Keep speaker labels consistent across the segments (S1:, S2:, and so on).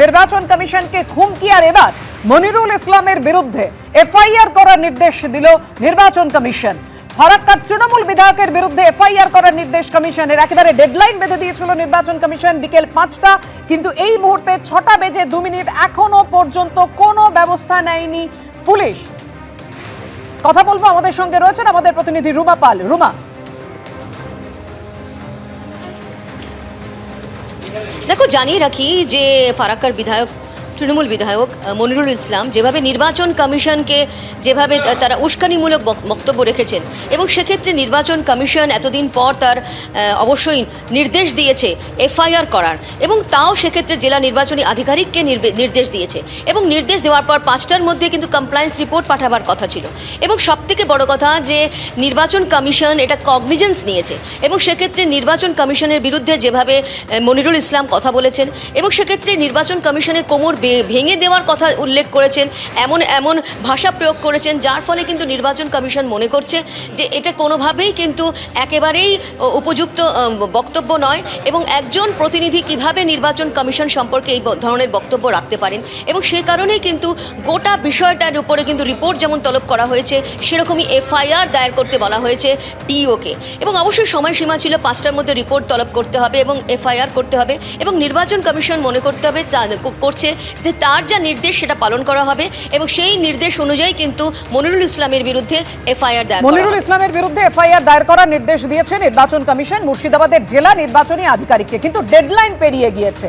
S1: নির্বাচন কমিশনকে হুমকি আর এবার মনিরুল ইসলামের বিরুদ্ধে এফআইআর করার নির্দেশ দিল নির্বাচন কমিশন। ফারাক্কার তৃণমূল বিধায়কের বিরুদ্ধে এফআইআর করার নির্দেশ কমিশনের। একেবারে ডেডলাইন বেঁধে দিয়েছিল নির্বাচন কমিশন বিকেল পাঁচটা। কিন্তু এই মুহূর্তে ছটা বেজে দু মিনিট এখনও পর্যন্ত কোনো ব্যবস্থা নেয়নি পুলিশ। কথা বলব আমাদের সঙ্গে রয়েছেন আমাদের প্রতিনিধি রুমা পাল। রুমা
S2: দেখো জানিয়ে রাখি যে ফারাক্কার বিধায়ক তৃণমূল বিধায়ক মনিরুল ইসলাম যেভাবে নির্বাচন কমিশনকে যেভাবে তারা উস্কানিমূলক বক্তব্য রেখেছেন এবং সেক্ষেত্রে নির্বাচন কমিশন এতদিন পর তার অবশ্যই নির্দেশ দিয়েছে এফআইআর করার এবং তাও সেক্ষেত্রে জেলা নির্বাচনী আধিকারিককে নির্দেশ দিয়েছে এবং নির্দেশ দেওয়ার পর পাঁচটার মধ্যে কিন্তু কমপ্লায়েন্স রিপোর্ট পাঠাবার কথা ছিল এবং সবথেকে বড় কথা যে নির্বাচন কমিশন এটা কগনিজেন্স নিয়েছে এবং সেক্ষেত্রে নির্বাচন কমিশনের বিরুদ্ধে যেভাবে মনিরুল ইসলাম কথা বলেছেন এবং সেক্ষেত্রে নির্বাচন কমিশনের কোমর ভেঙে দেওয়ার কথা উল্লেখ করেছেন, এমন এমন ভাষা প্রয়োগ করেছেন, যার ফলে কিন্তু নির্বাচন কমিশন মনে করছে যে এটা কোনোভাবেই কিন্তু একেবারেই উপযুক্ত বক্তব্য নয় এবং একজন প্রতিনিধি কীভাবে নির্বাচন কমিশন সম্পর্কে এই ধরনের বক্তব্য রাখতে পারেন এবং সে কারণেই কিন্তু গোটা বিষয়টার উপরে কিন্তু রিপোর্ট যেমন তলব করা হয়েছে, সেরকমই এফআইআর দায়ের করতে বলা হয়েছে টিওকে। এবং অবশ্যই সময়সীমা ছিল পাঁচটার মধ্যে রিপোর্ট তলব করতে হবে এবং এফআইআর করতে হবে এবং নির্বাচন কমিশন মনে করতে হবে করছে যে তার যা নির্দেশ সেটা পালন করা হবে এবং সেই নির্দেশ অনুযায়ী কিন্তু মনিরুল ইসলামের বিরুদ্ধে এফআইআর দায়ের
S1: মনিরুল ইসলামের বিরুদ্ধে এফআইআর দায়ের করার নির্দেশ দিয়েছে নির্বাচন কমিশন মুর্শিদাবাদের জেলা নির্বাচনী আধিকারিককে কিন্তু ডেডলাইন পেরিয়ে গিয়েছে।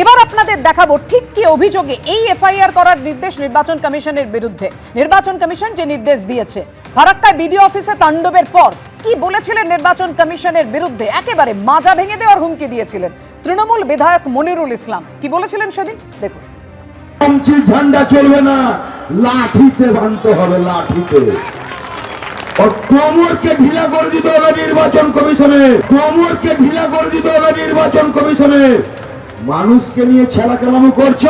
S1: এবার আপনাদের দেখাবো ঠিক কি অভিযোগে এই এফআইআর করার নির্দেশ নির্বাচন কমিশনের বিরুদ্ধে। নির্বাচন কমিশন যে নির্দেশ দিয়েছে ফারাক্কায় বিডিও অফিসে তাণ্ডবের পর কি বলেছিলেন নির্বাচন কমিশনের বিরুদ্ধে? একেবারে মাজা ভেঙে দেওয়ার হুমকি দিয়েছিলেন। তৃণমূল বিধায়ক মনিরুল ইসলাম কি বলেছিলেন সেদিন? দেখুন।
S3: ঝান্ডা চলবে না, লাঠিতে বানতে হবে, লাঠিতে। কোমরকে ঢিলা করে দিতে হবে নির্বাচন কমিশনে, কোমরকে ঢিলা করে দিতে হবে নির্বাচন কমিশনে। মানুষকে নিয়ে ছেলা করছ,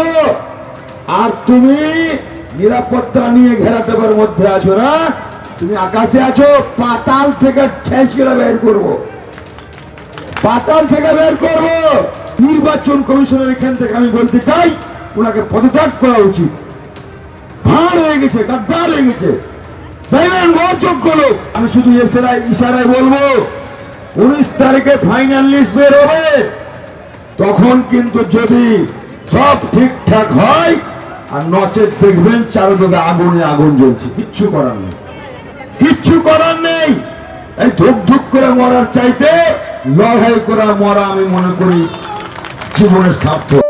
S3: আর তুমি নিরাপত্তা নিয়ে ঘেরাটেপের মধ্যে আছো না? তুমি আকাশে আছো, পাতাল থেকে ছেঁচড়ে বের করব। পাতাল থেকে বের করব। নির্বাচন কমিশনের এখান থেকে আমি বলতে চাই ওনাকে পদত্যাগ করা উচিত। ভাঁড় হয়ে গেছে, গাদ্দার হয়ে গেছে। অযোগ্য লোক। আমি শুধু এসেরাই ইশারায় বলব, উনিশ তারিখে ফাইনাল লিস্ট বের হবে। তখন কিন্তু যদি সব ঠিকঠাক হয়, আর নচেত দেখবেন চারদিকে আগুনে আগুন জ্বলছে। কিচ্ছু করার নেই। কিচ্ছু করার নেই। এই ধুক ধুক করে মরার চাইতে লড়াই করা মরা আমি মনে করি জীবনের স্বার্থ।